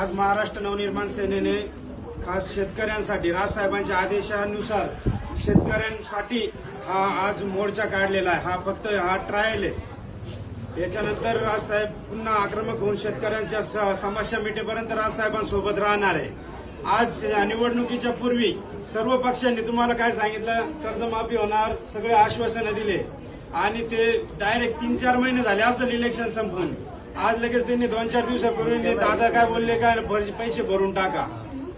आज महाराष्ट्र नवनिर्माण सेनेने खास शेतकऱ्यांसाठी राजसाहेबांच्या आदेशानुसार शेतकऱ्यांसाठी हा आज मोर्चा काढलेला आहे. हा फक्त हा ट्रायल आहे. याच्यानंतर राजसाहेब पुन्हा आक्रमक होऊन शेतकऱ्यांच्या स- समस्या मिटेपर्यंत राजसाहेबांसोबत राहणार आहे. आज निवडणुकीच्या पूर्वी सर्व पक्षांनी तुम्हाला काय सांगितलं? कर्जमाफी होणार सगळे आश्वासनं दिले. आणि ते डायरेक्ट तीन चार महिने झाले. असं इलेक्शन संपून. आज लगेच त्यांनी दोन चार दिवसापूर्वी दादा काय बोलले काय पैसे भरून टाका.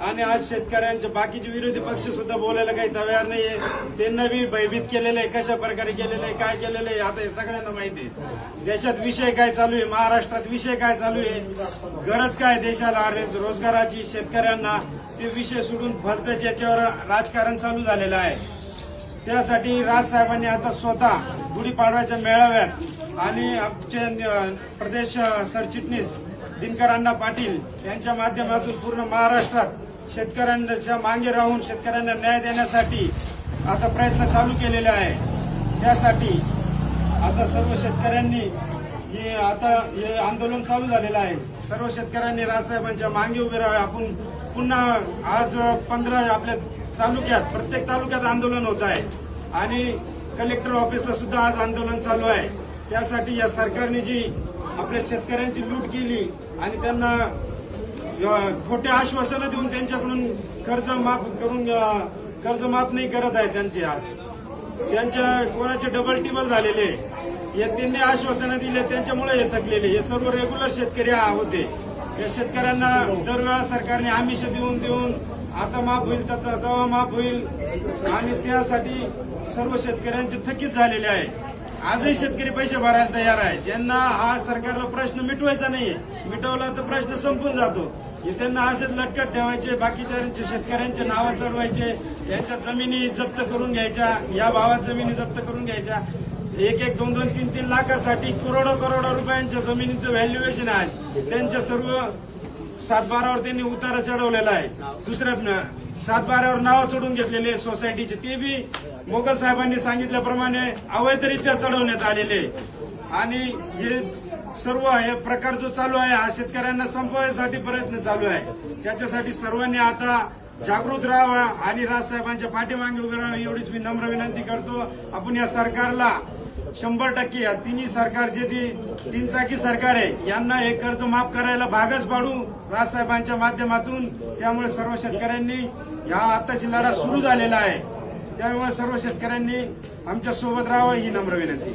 आणि आज शेतकऱ्यांचे बाकीचे विरोधी पक्ष सुद्धा बोलायला काही तयार नाहीये. त्यांना बी भयभीत केलेलं आहे कशा प्रकारे केलेलं आहे काय केलेलं आहे आता हे सगळ्यांना माहिती आहे. देशात विषय काय चालू आहे? महाराष्ट्रात विषय काय चालू आहे? गरज काय देशाला? अरे रोजगाराची शेतकऱ्यांना ते विषय सोडून भलतच याच्यावर राजकारण चालू झालेलं आहे. त्यासाठी राजसाहेबांनी आता स्वतः गुढीपाडव्याच्या मेळाव्यात आणि आमचे प्रदेश सरचिटणीस दिनकर अण्णा पाटील यांच्या माध्यमातून पूर्ण महाराष्ट्रात शेतकऱ्यांच्या मागे राहून शेतकऱ्यांना न्याय देण्यासाठी आता प्रयत्न चालू केलेले आहे. त्यासाठी आता सर्व शेतकऱ्यांनी हे आता हे आंदोलन चालू झालेलं आहे. सर्व शेतकऱ्यांनी राजसाहेबांच्या मागे उभे राहावे. आपण पुन्हा आज पंधरा आपल्या तालुक्यात प्रत्येक तालुक्यात आंदोलन होत आहे. आणि कलेक्टर ऑफिसला सुद्धा आज आंदोलन चालू आहे. त्यासाठी या सरकारने जी आपल्या शेतकऱ्यांची लूट केली आणि त्यांना खोटे आश्वासनं देऊन त्यांच्याकडून कर्ज माफ करून कर्ज माफ नाही करत आहे त्यांचे आज. त्यांच्या कोणाचे डबल टिबल झालेले या त्यांनी आश्वासनं दिले त्यांच्यामुळे हे थकलेले हे सर्व रेग्युलर शेतकरी होते. या शेतकऱ्यांना दरवेळा सरकारने आमिष देऊन देऊन आता माफ होईल तर तेव्हा माफ होईल. आणि त्यासाठी सर्व शेतकऱ्यांचे थकीत झालेले आहे. आजही शेतकरी पैसे भरायला तयार आहे. ज्यांना हा सरकारला प्रश्न मिटवायचा नाहीये मिटवला तर प्रश्न संपून जातो. त्यांना असेच लटकत ठेवायचे बाकीच्या शेतकऱ्यांचे नावं चढवायचे यांच्या जमिनी जप्त करून घ्यायच्या या भावात जमिनी जप्त करून घ्यायच्या. एक एक दोन दोन तीन तीन लाखासाठी करोडो करोडो रुपयांच्या जमिनीचं व्हॅल्युएशन आहे. त्यांच्या सर्व सातबारावर त्यांनी उतारा चढवलेला आहे. दुसऱ्या न- सात नाव चढून घेतलेले सोसायटीचे ते बी मोगल साहेबांनी सांगितल्याप्रमाणे अवैधरित्या चढवण्यात आलेले. आहे. आणि हे सर्व हे प्रकार जो चालू आहे हा शेतकऱ्यांना संपवण्यासाठी प्रयत्न चालू आहे. त्याच्यासाठी सर्वांनी आता जागृत राहावा आणि राजसाहेबांच्या पाठीमागे उभे राहावं एवढीच मी नम्र विनंती करतो. आपण या सरकारला शंभर टक्के. या तिन्ही सरकार जे तीन चाकी सरकार आहे यांना हे कर्ज माफ करायला भागच पाडू राजसाहेबांच्या माध्यमातून. त्यामुळे सर्व शेतकऱ्यांनी ह्या आताची लढा सुरू झालेला आहे. त्यामुळे सर्व शेतकऱ्यांनी आमच्यासोबत राहावं ही नम्र विनंती.